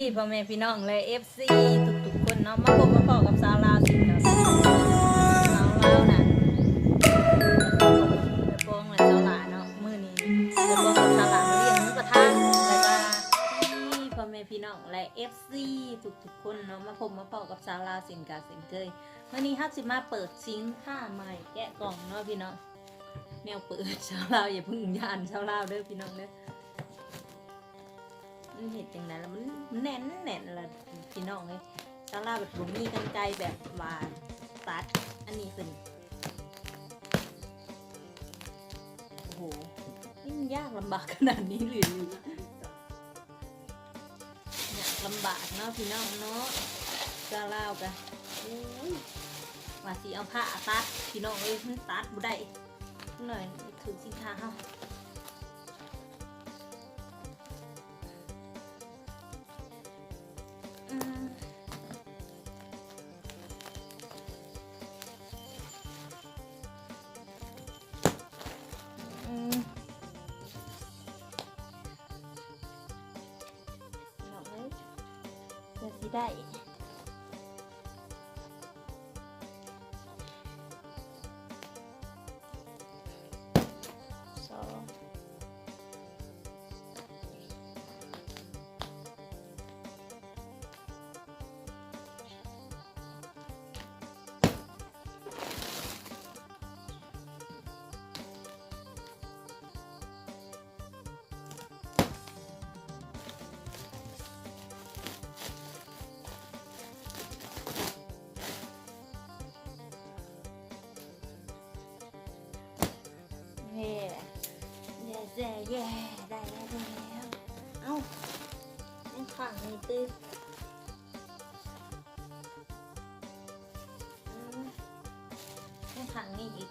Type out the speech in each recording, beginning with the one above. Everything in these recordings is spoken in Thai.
ที่พ่อแม่พี่น้องและเอฟซีทุกๆคนเนาะมาพบมาพอกับสาวลาวสิเนาะสาวลาวน่ะไปโป้งและสาวลาเนาะมื้อนี้ไปโป้งกับสาวลามาเลี้ยงหมูกระทะแล้วก็ที่พ่อแม่พี่น้องและเอฟซีทุกๆคนเนาะมาพบมาพอกับสาวลาวสินกาสินเคยวันนี้ฮักสิมาเปิดซิงค์ค่าใหม่แกะกล่องเนาะพี่น้องแนวเปิดสาวลาวอย่าเพิ่งย่านสาวลาวเด้อพี่น้องเด้อ มันเห็ดจังไดแล้วมันมันแน่นแน่นละพี่น้องเลยซาลาแบบผมมีกันไกรแบบว่าตัดอันนี้เป็นโอ้โหนี่มันยากลำบากขนาดนี้เลยยากลำบากเนาะพี่น้องเนาะซาลาวกะโอ้ยว่าสิเอาผ้าตัดพี่น้องเอ้ยมันตัดบ่ได้หน่อยถึงสินค้าเฮา เยังขังนี่ตื้ออืมยังขังนี่อี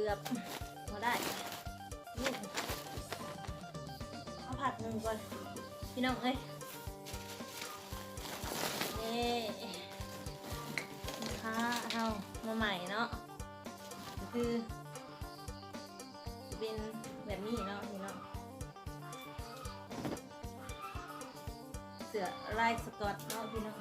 กือบมาได้นี่เอาผัดหนึ่งก่อน พี่น้องเอ้ยนี่ค้าเอามาใหม่เนาะคือเป็นแบบนี้เนาะนี่เนาะเสือลายสกอตเนาะพี่เนาะ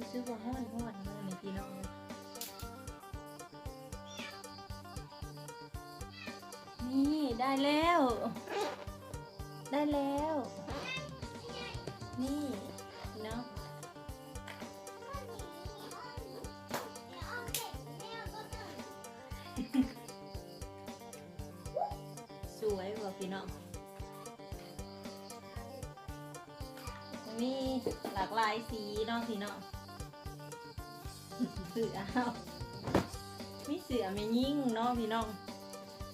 รู้สึกว่าห้อนห้อนเลยนี่พี่น้องนี่ได้แล้ว ได้แล้ว นี่เนาะสวยว่าพี่น้องมีหลากหลายสีเนาะพี่น้อง เสือเอามีเสือไม่ยิ่งเนาะพี่น้อง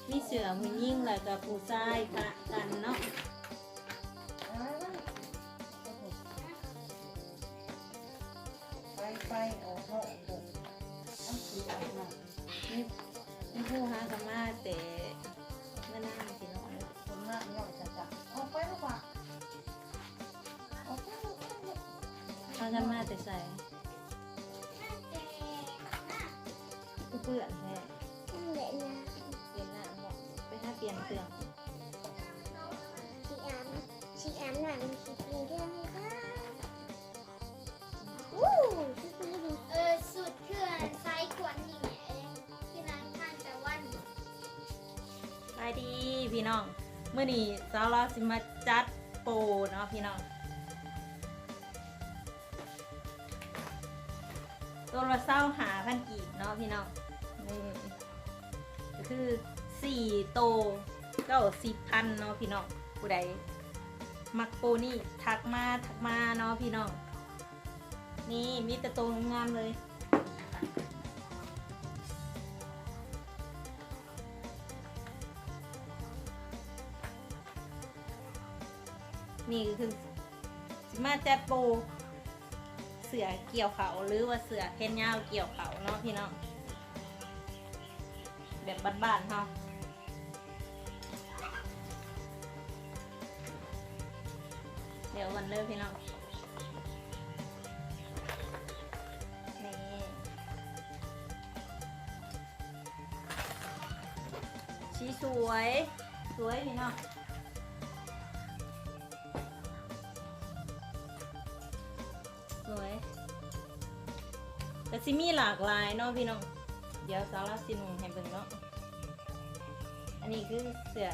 มีเสือไม่ยิ่งแล้วก็ผู้ชายปะกันเนาะไปไปเอาห้องบุกเอาสีออกมามีมีผู้หากันมาแต่เมื่อนานพี่น้องคนมากเนาะจะจับเอาไปลูกว่ะเอาไปลูกลูกหากันมาแต่ใส่ เปื่อนแท้เละนะเปลี่ยนน้าไปห้าเปลี่ยนเครื่องฉีกอาชิ้กอาบหนังฉีกเปลี่ยนเคมค่ะอู้ฉีเออสุดเขื่อนไซส์ขวดนี่แหละที่ร้านข้างแต่วันไปดีพี่น้องเมื่อนี้สาวเาสิมาจัดโปเนาะพี่น้องตัวละเศร้าหาพันกีบเนาะพี่น้อง นี่ก็คือสี่โตเก้าสิบพันเนาะพี่น้องผู้ใดมักโปนี่ทักมาทักมาเนาะพี่น้องนี่มีแต่โตงามเลยนี่คือสิมาจัดโปเสือเกี่ยวเขาหรือว่าเสือแขนยาวเกี่ยวเขาเนาะพี่น้อง แบบบ้านๆเฮาเดี๋ยววันเริ่มพี่น้องนี่ชีสวย สวยพี่น้องสวยแต่ซิมีหลากหลายเนาะพี่น้อง เดี๋ยวสาระสินุงให้เบิ่งเนาะ อันนี้คือเสื้อ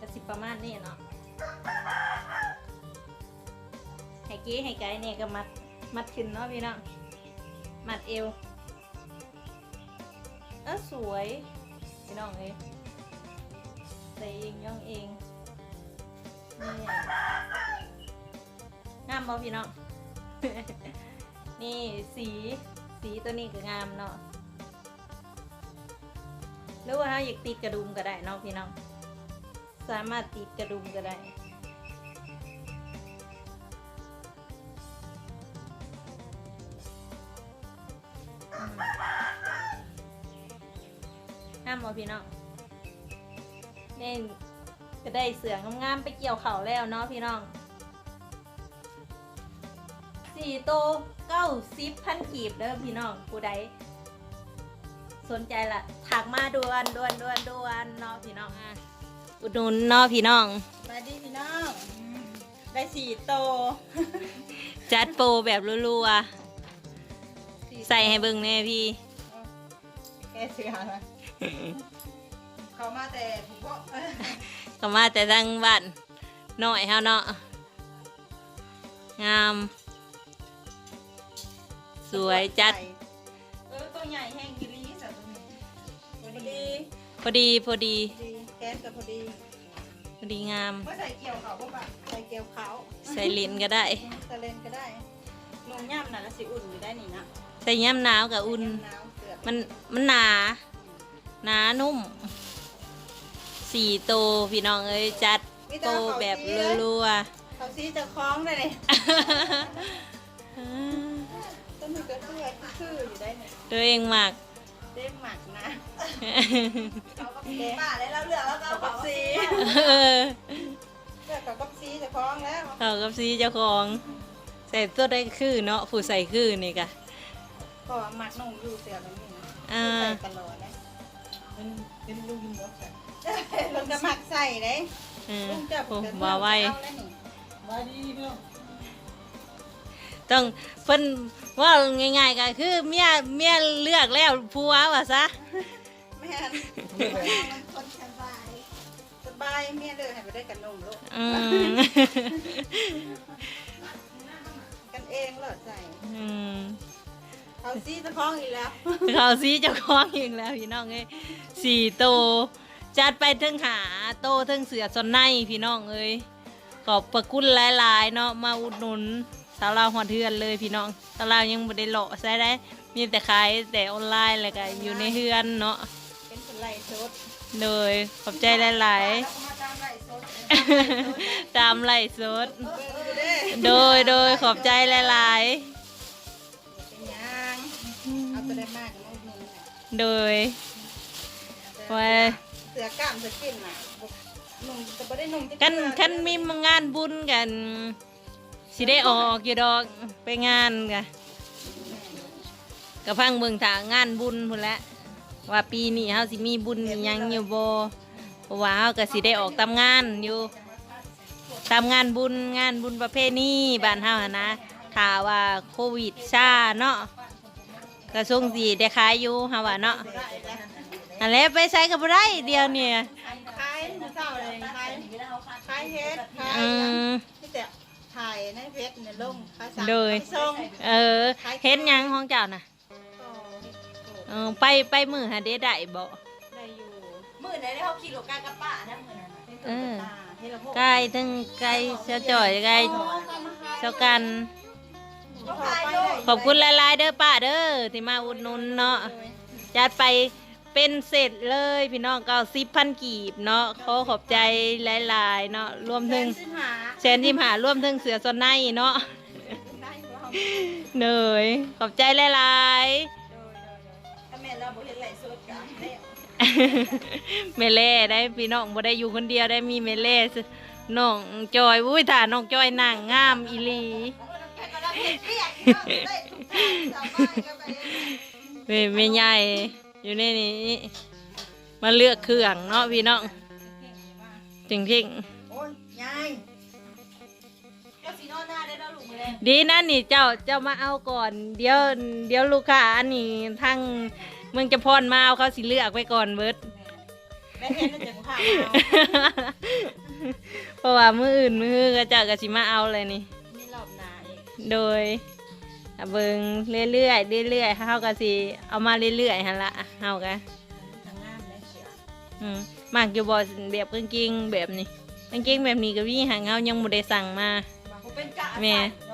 กระสิประมาณนี้เนาะให้กี้ให้ไกด์เนี่ยก็มัดมัดขึ้นเนาะพี่น้อง มัดเอว เออสวย พี่น้องเอ้ใส่เองย่องเองนี่ งามบ่พี่น้อง นี่สีสีตัวนี้ก็งามเนาะหรือว่าเราอยากติดกระดุมก็ได้เนาะพี่น้อง สามารถติดกระดุมก็ได้อืมงามบ่พี่น้องเน่นก็ได้เสืองามๆไปเกี่ยวเข่าแล้วเนาะพี่น้อง สี่โตเก้าสิบพันกีบเด้อพี่น้องผู้ใดสนใจละถักมาด่วนด่วนด่วนด่วนเนาะพี่น้องอะอุดหนุนเนาะพี่น้องมาดีพี่น้องได้สี่โต จัดโปรแบบรัวๆใส่ให้เบิ่งแน่พี่แกเสือมาเขามาแต่ผมบอกก็มาแต่ทางบ้านน้อยเฮาเนาะงาม สวยจัด เออตัวใหญ่แห้งกิริสัตว์ตัวนี้พอดีพอดีพอดีพอดีแก๊สกับพอดีพอดีงาม เมื่อใส่เกี่ยวเขาก็ปะใส่เกี่ยวเขาใส่ลิ้นก็ได้ ใส่เลนก็ได้นมย่ำน่ะแล้วสิอุ่นอยู่ได้นี่นะใส่ย่ำหนาวกับอุ่นหนาวเสือกมันมันหนา หนานุ่ม สี่โตวพี่น้องเอ้ยจัดโตวแบบรัวเขาซีจะคล้องได้เลย ๆ ต้นมือก็เสื้อคือๆอยู่ได้เนี่ยตัวเองมากเด้หมักนะเขาก็ซีป่าเลยแล้วเหลือแล้วก็เขาก็ซีเออเลือกเขาก็ซีจะคล้องแล้วเขากับซีเจ้าของ ใส่ตัวได้คือเนาะผู้ใส่คือนี่กะก็หมักนุ่งอยู่เสือแบบนี้นะอ่าใส่ตลอดนะเป็นเป็นลุงรถใส่ลุงจะหมักใส่เลยเออลุงจะโอ้จะบ่ไว เอาแล้วนี่ มาดีเนาะ ต้องเพิ่นว่าง่ายๆก็คือเมียเมียเลือกแล้วผัวว่าซะแม่นมันคนสบายสบายเมียเลยให้ไปได้กันนุ่งลูกอืมกันเองเหรอใส่อืมเขาซีจะคล้องอีกแล้วเขาซีเจ้าของอีกแล้วพี่น้องเอ้ยสี่โต จัดไปถึงหาโตถึงเสือจนในพี่น้องเอ้ยขอบประคุณหลายๆเนาะมาอุดหนุน สาวลาวหัวเทือนเลยพี่น้องสาวลาวยังบ่ได้เลาะใช้ได้ มีแต่ขายแต่ออนไลน์แล้วก็อยู่ในเฮือนเนาะเป็นคนไล่ชดโดยขอบใจหลายแล้วก็มาตามไล่ชดๆตามไล่สดเบิ่งดูเด้โดยโดยขอบใจหลายเป็นหยังเอาตัวได้มากกับนุ่งน่ะๆโดยไว้เสือกล้ามเสือกินน่ะบ่นุ่งจะไม่ได้นุ่งจะกันเกลือคันมีงานบุญกัน สิได้ออกอยู่ดอกไปงานกะกะพังเบิ่งถางานบุญพุ่นแหละว่าปีนี้เฮาสิมีบุญอิหยังอยู่บ่เพราะว่าเฮาก็สิได้ออกตามงานอยู่ตามงานบุญงานบุญประเพณีบ้านเฮาหั้นนะถ้าว่าโควิดซาเนาะกระทรวงสีได้ขายอยู่ฮาว่าเนาะอันแล้วไปใช้กับบ่ได้เดียวเนี่ยขายมื้อเช้าเลยขายขายเฮ็ดขายอืมที่แต่ ถ่ายในเพจเนี่ยลงขายสั่งโดย ไปส่งเออเฮ็ดหยังของเจ้าน่ะก็เออไปไปมือหาเด้ได้บ่ ได้อยู่มื่อไหนได้เขาขี่รถกากระปะนะมื่อนั้นน่ะเอออ่าเฮ็ดละพวกไก่ทั้งไก่เจ้าจ่อยไก่เจ้ากัน ก็ขายได้ขอบคุณหลายๆเด้อป้าเด้อที่มาอุดหนุนเนาะจัดไป เป็นเสร็จเลยพี่น้องเก้าสิบพันกีบเนาะขอขอบใจหลายๆเนาะรวมถึงสิบหาแชนทิมหารวมถึงเสือซอนในเนาะได้บ่เฮาเหนื่อยขอบใจหลายโดยโดยโดยถ้าแม่เราบ่เฮ็ดไรสดก็ได้ๆเมเล่ได้พี่น้องบ่ได้อยู่คนเดียวได้มีเมเล่น้องจอยอุ้ยถ่าน้องจอยนั่งงามอีหลีก็ได้เฮ็ดเรียกเนาะได้ทุกทางสามารถก็ไปเฮ็ดเมแม่ใหญ่ อยู่ในนี้ มาเลือกเครื่องเนาะพี่น้องจริงๆโอ้ยยายเจ้าสีนอนหน้าได้แล้วลูกมือแรงดีนะนี่เจ้าเจ้ามาเอาก่อน เดี๋ยวเดี๋ยวลูกค้าอันนี้ทั้งเมืองจะพรมาเอาเขาสิเลือกไว้ก่อนเบิดแม่เฮ็ดแล้วจังพามาเอาเพราะว่ามืออื่นมือก็เจ้าก็สิมาเอาเลยนี่มีรอบหน้าอีกโดยอะ เบิงเรื่อยๆเรื่อยๆเฮาก็สิเอามาเรื่อยๆหั่นละเฮาก็ทางงามเลยเสียอืมมากอยู่บ่แบบกางเกงแบบนี้กางเกงแบบนี้ก็มีหางเฮายังบ่ได้สั่งมาผมเป็นกะแม่เนา